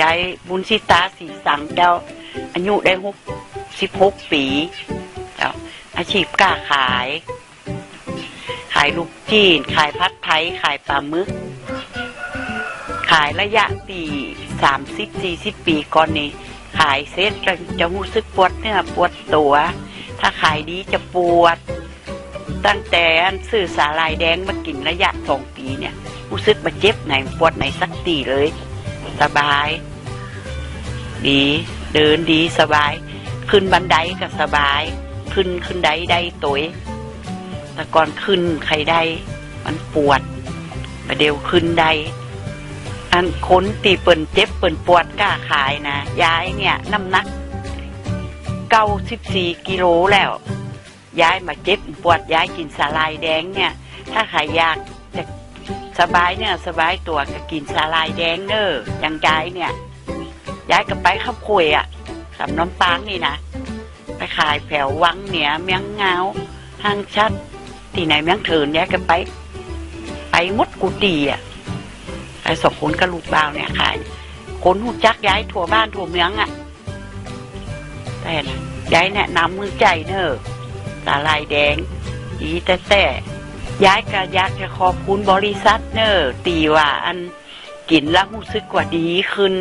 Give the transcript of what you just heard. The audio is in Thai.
ยายบุญชิตาสีสังเจ้า อายุได้หกสิบหกปีเจ้าอาชีพกล้าขาย ขายลูกจีน ขายพัดไทย ขายปลาหมึก ขายระยะปีสามสิบสี่สิบปีก่อนนี้ ขายเสร็จก็จะรู้สึกปวดเนื้อปวดตัว ถ้าขายดีจะปวด ตั้งแต่ซื้อสาลายแดงมากินระยะสองปีเนี่ยรู้สึกมาเจ็บไหนปวดไหนสักตีเลย สบาย ดีเดินดีสบาย ขึ้นบันไดก็สบาย ขึ้นขึ้นไดได้ตวยแต่ก่อนขึ้นใครได้ มันปวดมาเดียวขึ้นได้อันคนตีเปิ่นเจ็บเปิ่นปวดกล้าขายนะยายเนี่ยน้ำหนักเก้าสิบสี่กิโลแล้วย้ายมาเจ็บปวดย้ายกินสาลายแดงเนี่ย ถ้าใครอยากจะ สบายเนี่ยสบายตัวก็กินสาลายแดงเนออย่างยายเนี่ยย้ายก็ไปข้าวคุยอะกับน้ำปางนี่นะไปขายแถววังเหนียเมียงเงาห้างชัด ที่ไหนเมียงเถินย้ายก็ไป ไปมดกุฏิอะไอ้สองคนกับลูกบ่าวเนี่ยขายคนหูจักย้ายทั่วบ้านทั่วเมืองอะ่ะ แต่นะย้ายแนะนำมือใจเนอสาลายแดงดีแต่แต่ ย้ายก็อยากจะขอบคุณบริษัทเนอร์ตีว่าอันกินแล้วรู้สึกว่าดีขึ้น